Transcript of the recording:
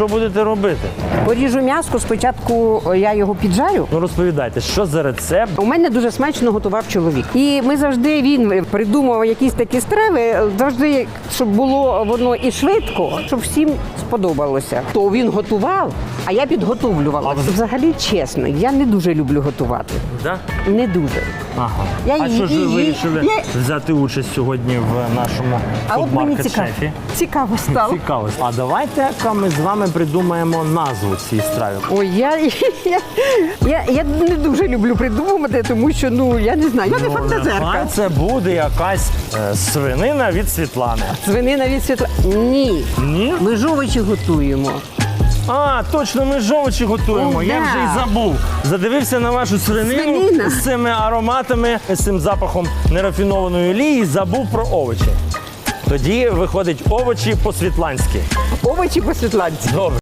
Що будете робити? Поріжу м'яско, спочатку я його піджарю. Ну розповідайте, що за рецепт? У мене дуже смачно готував чоловік. І ми завжди він придумував якісь такі страви, завжди, щоб було воно і швидко, щоб всім сподобалося. То він готував, а я підготовлювала. Взагалі чесно, я не дуже люблю готувати. Да? Не дуже. Ага. Я а її- що ж ви її- вирішили я- взяти участь сьогодні в нашому А от мені цікаво. фудмаркет-шефі? Цікаво стало. Цікаво. А давайте ми з вами придумаємо назву цій страві. Ой, я, я, я, я не дуже люблю придумувати, тому що ну я не знаю. Я не Ну, фантазерка. нехай це буде якась е, свинина від Світлани. Свинина від світла. Ні. Ні? Ми ж овочі готуємо. А, точно, ми ж овочі готуємо. О, Я да. вже й забув. Задивився на вашу свинину Свинина. з цими ароматами, з цим запахом нерафінованої олії і забув про овочі. Тоді виходить овочі по-світланськи. Овочі по світланці. Добре.